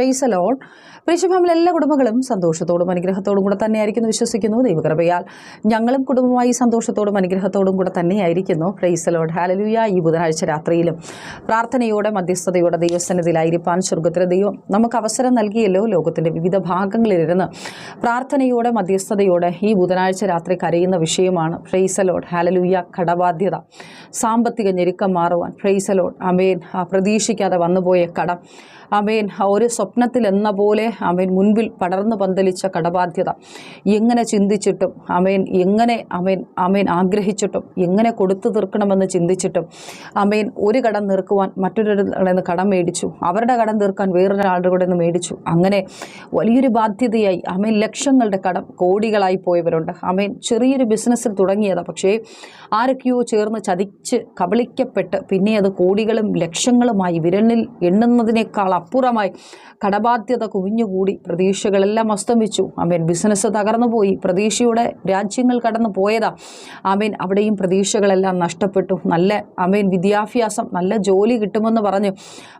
Price alone പ്രീശുഭാമിലെ എല്ലാ കുടുംബങ്ങളും സന്തോഷത്തോടും അനുഗ്രഹത്തോടും കൂടെ തന്നെയായിരിക്കുന്നു വിശ്വസിക്കുന്നു. ദൈവകൃപയാൽ ഞങ്ങളും കുടുംബമായി സന്തോഷത്തോടും അനുഗ്രഹത്തോടും കൂടെ തന്നെയായിരിക്കുന്നു. പ്രൈസ് അലോൺ ഹാലലുയ ഈ ബുധനാഴ്ച രാത്രിയിലും പ്രാർത്ഥനയോടെ മധ്യസ്ഥതയോടെ ദൈവസന്നിധിയിലായിരിക്കാൻ സ്വർഗത്തിലെ ദൈവം നമുക്ക് അവസരം നൽകിയല്ലോ. ലോകത്തിന്റെ വിവിധ ഭാഗങ്ങളിലിരുന്ന് പ്രാർത്ഥനയോടെ മധ്യസ്ഥതയോടെ ഈ ബുധനാഴ്ച രാത്രി കരയുന്ന വിഷയമാണ് ഫ്രൈസലോഡ് ഹാലലുയ കടബാധ്യത. സാമ്പത്തിക ഞെരുക്കം മാറുവാൻ ഫ്രൈസലോഡ് അമേൻ. പ്രതീക്ഷിക്കാതെ വന്നുപോയ കടം. അമേൻ. ഒരു എന്ന പോലെ അവൻ മുൻപിൽ പടർന്നു പന്തലിച്ച കടബാധ്യത. എങ്ങനെ ചിന്തിച്ചിട്ടും അമേൻ എങ്ങനെ അമേൻ അമേൻ ആഗ്രഹിച്ചിട്ടും എങ്ങനെ കൊടുത്തു തീർക്കണമെന്ന് ചിന്തിച്ചിട്ടും അമേൻ ഒരു കടം തീർക്കുവാൻ മറ്റൊരാളുടെ നിന്ന് കടം മേടിച്ചു. അവരുടെ കടം തീർക്കാൻ വേറൊരാളുടെ കൂടെ നിന്ന് മേടിച്ചു. അങ്ങനെ വലിയൊരു ബാധ്യതയായി അമേൻ ലക്ഷങ്ങളുടെ കടം കോടികളായി പോയവരുണ്ട്. അമേൻ ചെറിയൊരു ബിസിനസ്സിൽ തുടങ്ങിയതാണ് പക്ഷേ ആരൊക്കെയോ ചേർന്ന് ചതിച്ച് കബളിക്കപ്പെട്ട് പിന്നെ അത് കോടികളും ലക്ഷങ്ങളുമായി വിരലിൽ എണ്ണുന്നതിനേക്കാൾ അപ്പുറമായി കടബാധ്യത കുവിഞ്ഞുകൂടി പ്രതീക്ഷകളെല്ലാം അസ്തമിച്ചു. അമേൻ ബിസിനസ് തകർന്നുപോയി. പ്രതീക്ഷയുടെ രാജ്യങ്ങൾ കടന്നു പോയതാ അമേൻ അവിടെയും പ്രതീക്ഷകളെല്ലാം നഷ്ടപ്പെട്ടു. നല്ല അമേൻ വിദ്യാഭ്യാസം നല്ല ജോലി കിട്ടുമെന്ന് പറഞ്ഞു.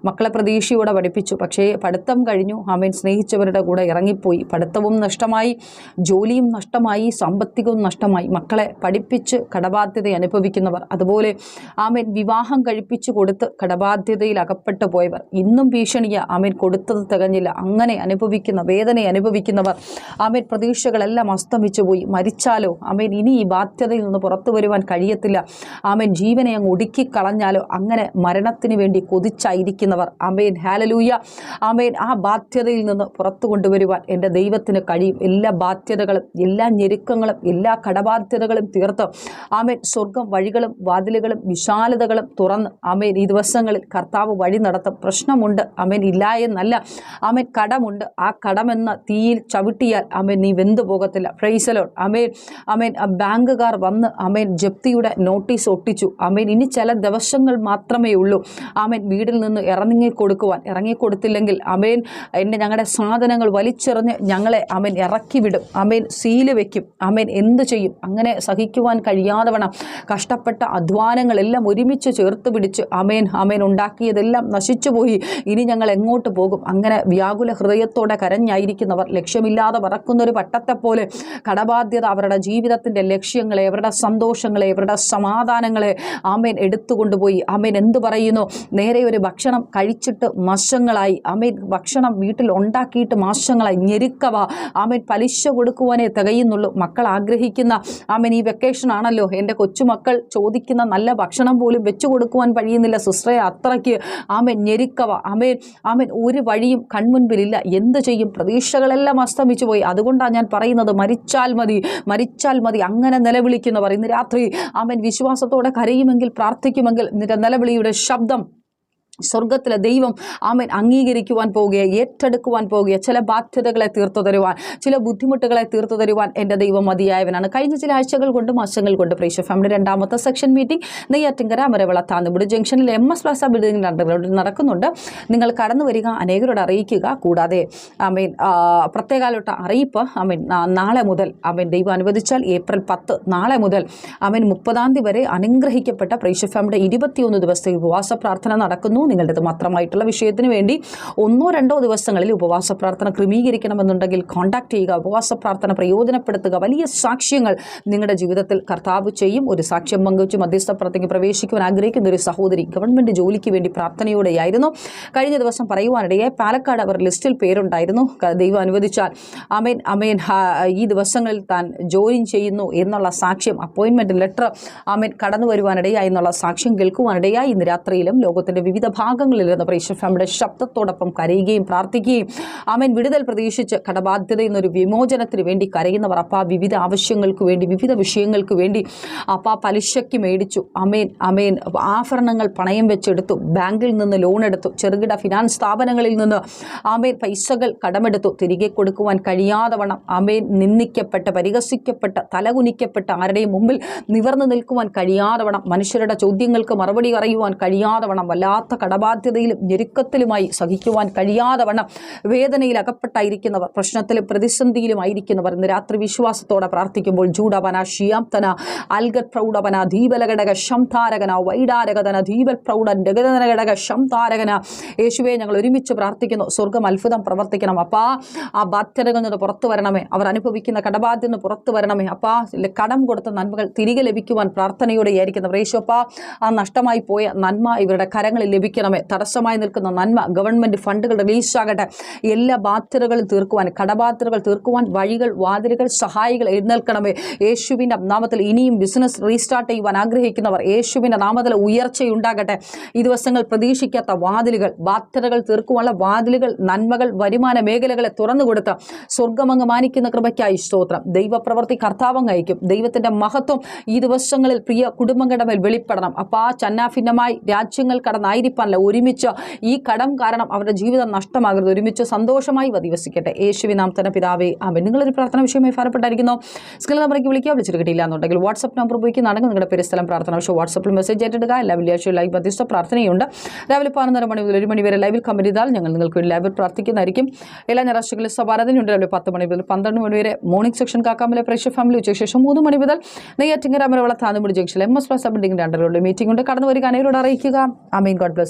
മക്കളെ പ്രതീക്ഷയോടെ പഠിപ്പിച്ചു. പക്ഷേ പഠിത്തം കഴിഞ്ഞു. അമേൻ സ്നേഹിച്ചവരുടെ കൂടെ ഇറങ്ങിപ്പോയി. പഠിത്തവും നഷ്ടമായി. ജോലിയും നഷ്ടമായി. സാമ്പത്തികവും നഷ്ടമായി. മക്കളെ പഠിപ്പിച്ച് കടബാധ്യത അനുഭവിക്കുന്നവർ. അതുപോലെ ആമേൻ വിവാഹം കഴിപ്പിച്ചു കൊടുത്ത് കടബാധ്യതയിൽ അകപ്പെട്ടു പോയവർ. ഇന്നും ഭീഷണിയ ആമേൻ കൊടുത്തത് തികഞ്ഞില്ല. അങ്ങനെ അനുഭവിക്കുന്ന വേദന അനുഭവിക്കുന്നവർ ആമേൻ പ്രതീക്ഷകളെല്ലാം അസ്തമിച്ചു പോയി. മരിച്ചാലോ? ആമേൻ ഇനി ഈ ബാധ്യതയിൽ നിന്ന് പുറത്തു വരുവാൻ കഴിയത്തില്ല. ആമേൻ ജീവനെ അങ്ങ് ഒടുക്കി കളഞ്ഞാലോ അങ്ങനെ മരണത്തിന് വേണ്ടി കൊതിച്ചായിരിക്കുന്നവർ. ആമേൻ ഹാലലൂയ ആമേൻ ആ ബാധ്യതയിൽ നിന്ന് പുറത്തു കൊണ്ടുവരുവാൻ എന്റെ ദൈവത്തിന് കഴിയും. എല്ലാ ബാധ്യതകളും എല്ലാ ഞെരുക്കങ്ങളും എല്ലാ കടബാധ്യതകളും തീർത്ത് ആമേൻ സ്വർഗം വഴികളും വാതിലുകളും വിശാലതകളും തുറന്ന് ആമേൻ ഈ ദിവസങ്ങളിൽ കർത്താവ് വഴി നടത്തും. പ്രശ്നമുണ്ട് അമേൻ ഇല്ല എന്നല്ല. അമേൻ കടമുണ്ട്. ആ കടമെന്ന തീയിൽ ചവിട്ടിയാൽ അമേൻ നീ വെന്തു പോകത്തില്ല. ഫ്രൈസലോൺ അമേൻ അമേൻ ആ ബാങ്കുകാർ വന്ന് അമേൻ ജപ്തിയുടെ നോട്ടീസ് ഒട്ടിച്ചു. അമേൻ ഇനി ചില ദിവസങ്ങൾ മാത്രമേ ഉള്ളൂ. അമേൻ വീടിൽ നിന്ന് ഇറങ്ങി കൊടുക്കുവാൻ ഇറങ്ങി കൊടുത്തില്ലെങ്കിൽ അമേൻ എന്റെ ഞങ്ങളുടെ സാധനങ്ങൾ വലിച്ചെറിഞ്ഞ് ഞങ്ങളെ അമേൻ ഇറക്കി വിടും അമേൻ സീൽ വയ്ക്കും അമേൻ എന്ത് ചെയ്യും? അങ്ങനെ സഹിക്കുവാൻ കഴിയാതെ വേണം. കഷ്ടപ്പെട്ട അധ്വാനങ്ങളെല്ലാം ഒരുമിച്ച് ചേർത്ത് പിടിച്ച് അമേൻ അമേൻ ഉണ്ടാക്കിയതെല്ലാം നശിച്ചു പോയി ഇനി ഞങ്ങൾ എങ്ങോട്ട് പോകും? അങ്ങനെ വ്യാകുല ഹൃദയത്തോടെ കരഞ്ഞായിരിക്കുന്നവർ ലക്ഷ്യമില്ലാതെ പറക്കുന്നൊരു പട്ടത്തെ പോലെ കടബാധ്യത അവരുടെ ജീവിതത്തിന്റെ ലക്ഷ്യങ്ങളെ അവരുടെ സന്തോഷങ്ങളെ അവരുടെ സമാധാനങ്ങളെ ആമേൻ എടുത്തുകൊണ്ടുപോയി. ആമേൻ എന്ത് പറയുന്നു? നേരെ ഒരു ഭക്ഷണം കഴിച്ചിട്ട് മാസങ്ങളായി. ആമേൻ ഭക്ഷണം വീട്ടിൽ ഉണ്ടാക്കിയിട്ട് മാസങ്ങളായി. ഞെരുക്കവ. ആമേൻ പലിശ കൊടുക്കുവാനേ തികയുന്നുള്ളൂ. മക്കൾ ആഗ്രഹിക്കുന്ന ആമേൻ ഈ വെക്കേഷൻ ആണല്ലോ. എന്റെ കൊച്ചുമക്കൾ ചോദിക്കുന്ന നല്ല ഭക്ഷണം പോലും വെച്ചു കൊടുക്കുവാൻ കഴിയുന്നില്ല. സിസ്റ്ററെ അത്രയ്ക്ക് ആമേൻ ഞെരുക്കവ. ആമേൻ ആമേൻ ഒരു വഴിയും കൺമുൻപിലില്ല. എന്ത് ചെയ്യും? പ്രതീക്ഷകളെല്ലാം അസ്തമിച്ചു പോയി. അതുകൊണ്ടാണ് ഞാൻ പറയുന്നത് മരിച്ചാൽ മതി മരിച്ചാൽ മതി അങ്ങനെ നിലവിളിക്കുന്നവർ. ഇന്ന് രാത്രി അവൻ വിശ്വാസത്തോടെ കരയുമെങ്കിൽ പ്രാർത്ഥിക്കുമെങ്കിൽ നിന്റെ നിലവിളിയുടെ ശബ്ദം സ്വർഗത്തിലെ ദൈവം ആമൻ അംഗീകരിക്കുവാൻ പോകുക ഏറ്റെടുക്കുവാൻ പോകുക ചില ബാധ്യതകളെ തീർത്തു തരുവാൻ ചില ബുദ്ധിമുട്ടുകളെ തീർത്തു തരുവാൻ എന്റെ ദൈവം മതിയായവനാണ്. കഴിഞ്ഞ ചില ആഴ്ചകൾ കൊണ്ട് മാസങ്ങൾ കൊണ്ട് പ്രേക്ഷ ഫാമിലി രണ്ടാമത്തെ സെക്ഷൻ മീറ്റിംഗ് നെയ്യാറ്റിങ്കര അമരവിള താന്നുപിടി ജംഗ്ഷനിൽ എം എസ് പ്ലാസ ബിൽഡിംഗ് നടക്കുന്നുണ്ട്. നിങ്ങൾ കടന്നു വരിക അനേകരോട് അറിയിക്കുക കൂടാതെ ആമീൻ പ്രത്യേകാലോട്ട അറിയിപ്പ് ആമീൻ നാളെ മുതൽ ആമീൻ ദൈവം അനുവദിച്ചാൽ ഏപ്രിൽ പത്ത് നാളെ മുതൽ ആമീൻ മുപ്പതാം തീയതി വരെ അനുഗ്രഹിക്കപ്പെട്ട പ്രേക്ഷ ഫാമിലിയുടെ ഇരുപത്തിയൊന്ന് ദിവസത്തെ ഉപവാസ പ്രാർത്ഥന നടക്കുന്നു. നിങ്ങളുടേത് മാത്രമായിട്ടുള്ള വിഷയത്തിന് വേണ്ടി ഒന്നോ രണ്ടോ ദിവസങ്ങളിൽ ഉപവാസ പ്രാർത്ഥന ക്രമീകരിക്കണമെന്നുണ്ടെങ്കിൽ കോൺടാക്ട് ചെയ്യുക ഉപവാസ പ്രാർത്ഥന പ്രയോജനപ്പെടുത്തുക വലിയ സാക്ഷ്യങ്ങൾ നിങ്ങളുടെ ജീവിതത്തിൽ കർത്താവ് ചെയ്യും. ഒരു സാക്ഷ്യം പങ്കുവച്ച് മധ്യസ്ഥ പ്രാർത്ഥനയ്ക്ക് പ്രവേശിക്കുവാൻ ആഗ്രഹിക്കുന്ന ഒരു സഹോദരി ഗവൺമെന്റ് ജോലിക്ക് വേണ്ടി പ്രാർത്ഥനയോടെയായിരുന്നു. കഴിഞ്ഞ ദിവസം പറയുവാനിടയായി പാലക്കാട് അവർ ലിസ്റ്റിൽ പേരുണ്ടായിരുന്നു. ദൈവം അനുവദിച്ചാൽ അമേൻ അമേൻ ഈ ദിവസങ്ങളിൽ താൻ ജോയിൻ ചെയ്യുന്നു എന്നുള്ള സാക്ഷ്യം അപ്പോയിൻമെന്റ് ലെറ്റർ അമേൻ കടന്നു വരുവാനിടയായി എന്നുള്ള സാക്ഷ്യം കേൾക്കുവാനിടയായി ഇന്ന് രാത്രിയിലും ലോകത്തിന്റെ വിവിധ ഭാഗങ്ങളിൽ ഇരുന്ന പ്രേക്ഷ ഫാമിയുടെ ശബ്ദത്തോടൊപ്പം കരയുകയും പ്രാർത്ഥിക്കുകയും അമേൻ വിടുതൽ പ്രതീക്ഷിച്ച് കടബാധ്യതയിൽ നിന്നൊരു വിമോചനത്തിന് വേണ്ടി കരയുന്നവർ അപ്പ വിവിധ ആവശ്യങ്ങൾക്ക് വേണ്ടി വിവിധ വിഷയങ്ങൾക്ക് വേണ്ടി അപ്പ പലിശയ്ക്ക് മേടിച്ചു. അമേൻ അമേൻ ആഭരണങ്ങൾ പണയം വെച്ചെടുത്തു. ബാങ്കിൽ നിന്ന് ലോൺ എടുത്തു. ചെറുകിട ഫിനാൻസ് സ്ഥാപനങ്ങളിൽ നിന്ന് ആമേൻ പൈസകൾ കടമെടുത്തു. തിരികെ കൊടുക്കുവാൻ കഴിയാതെ വണ്ണം ആമേൻ നിന്ദിക്കപ്പെട്ട പരിഹസിക്കപ്പെട്ട തലകുനിക്കപ്പെട്ട ആരുടെയും മുമ്പിൽ നിവർന്നു നിൽക്കുവാൻ കഴിയാതെ വണ്ണം മനുഷ്യരുടെ ചോദ്യങ്ങൾക്ക് മറുപടി അറിയുവാൻ കഴിയാതെ വണ്ണം വല്ലാത്ത കടബാധ്യതയിലും ഞെരുക്കത്തിലുമായി സഹിക്കുവാൻ കഴിയാതെ വണ്ണം വേദനയിൽ അകപ്പെട്ടായിരിക്കുന്നവർ പ്രശ്നത്തിലും പ്രതിസന്ധിയിലുമായിരിക്കുന്നവർ ഇന്ന് രാത്രി വിശ്വാസത്തോടെ പ്രാർത്ഥിക്കുമ്പോൾ ജൂഡവന ഷിയാംതന അൽഗത് പ്രൗഢവന ദീപലഘടക ശംധാരകന വൈഡാരകതന ദീപൽ പ്രൗഢൻ രഗതനഘടക ശംധാരകന യേശുവെ ഞങ്ങൾ ഒരുമിച്ച് പ്രാർത്ഥിക്കുന്നു. സ്വർഗം അത്ഭുതം പ്രവർത്തിക്കണം. അപ്പാ ആ ബാധ്യതകളിൽ നിന്ന് പുറത്തു വരണമേ. അവർ അനുഭവിക്കുന്ന കടബാധ്യത നിന്ന് പുറത്തു വരണമേ. അപ്പാ കടം കൊടുത്ത നന്മകൾ തിരികെ ലഭിക്കുവാൻ പ്രാർത്ഥനയോടെ ആയിരിക്കുന്നവർ യേശുപ്പ ആ നഷ്ടമായി പോയ നന്മ ഇവരുടെ കരങ്ങളിൽ ലഭിക്കണമേ തടസ്സമായി നിൽക്കുന്ന നന്മ ഗവൺമെന്റ് ഫണ്ടുകൾ റിലീസാകട്ടെ എല്ലാ ബാധ്യതകളും തീർക്കുവാൻ കടബാധ്യതകൾ തീർക്കുവാൻ വഴികൾ വാതിലുകൾ സഹായികൾ എഴുന്നേൽക്കണമേ. യേശുവിന്റെ നാമത്തിൽ ഇനിയും ബിസിനസ് റീസ്റ്റാർട്ട് ചെയ്യുവാൻ ആഗ്രഹിക്കുന്നവർ യേശുവിന്റെ നാമത്തിൽ ഉയർച്ചയുണ്ടാകട്ടെ. ഈ ദിവസങ്ങൾ പ്രതീക്ഷിക്കാത്ത വാതിലുകൾ ബാധ്യതകൾ തീർക്കുവാനുള്ള വാതിലുകൾ നന്മകൾ വരുമാന മേഖലകളെ തുറന്നു കൊടുത്ത് സ്വർഗമങ്ങ് മാനിക്കുന്ന കൃപയ്ക്കായി സ്തോത്രം. ദൈവപ്രവൃത്തി കർത്താവങ്ങ് അയക്കും ദൈവത്തിന്റെ മഹത്വം ഈ ദിവസങ്ങളിൽ പ്രിയ കുടുംബങ്ങളുടെ മേൽ വെളിപ്പെടണം. അപ്പോൾ ആ ചന്നാഭിന്നമായി രാജ്യങ്ങൾ കടന്നായിരിക്കാനല്ല ഒരുമിച്ച് ഈ കടം കാരണം അവരുടെ ജീവിതം നഷ്ടമാകരുത്. ഒരുമിച്ച് സന്തോഷമായി വധിവസിക്കട്ടെ. യേശുവി നാം തന്നെ പിതാവേ ആ നിങ്ങളൊരു പ്രാർത്ഥന വിഷയമായി ഫലപ്പെട്ടായിരിക്കുന്നു സ്കിൽ നമ്പറേക്ക് വിളിക്കുക. വിളിച്ചിട്ട് കിട്ടിയില്ല എന്നുണ്ടെങ്കിൽ വാട്സപ്പ് നമ്പർ ഉപയോഗിക്കുന്നതാണെങ്കിൽ നിങ്ങളുടെ പേര് പ്രാർത്ഥന വിഷയം വാട്സപ്പിൽ മെസ്സേജ് ഏറ്റെടുക്കുക എല്ലാ വെള്ളിയാഴ്ചയും ലൈവ് മധ്യസ്ഥ പ്രാർത്ഥനയുണ്ട്. രാവിലെ പതിനൊന്നര മണി മുതൽ ഒരു മണി വരെ ലൈവിൽ കമ്പനിതാൽ ഞങ്ങൾ നിങ്ങൾക്ക് വേണ്ടി ലൈവിൽ പ്രാർത്ഥിക്കുന്നതായിരിക്കും. എല്ലാ ഞായറാഴ്ചകളിലും സഭാരാധനയുണ്ട്. രാവിലെ പത്ത് മണി മുതൽ പന്ത്രണ്ട് മണി വരെ മോർണിംഗ് സെക്ഷൻ കാക്കാമലെ പ്രേക്ഷക ഫാമിലി ഉച്ചയ്ക്ക് ശേഷം മൂന്ന് മണി മുതൽ Neyyattinkara Amaravila Thannumudi junction M S plus സബിഡിംഗിന്റെ അണ്ടറുള്ള മീറ്റിംഗ് ഉണ്ട്. കടന്നു വരിക അനേരോട് അറിയിക്കുക. അമീൻ ഗോഡ് ബ്ലസ്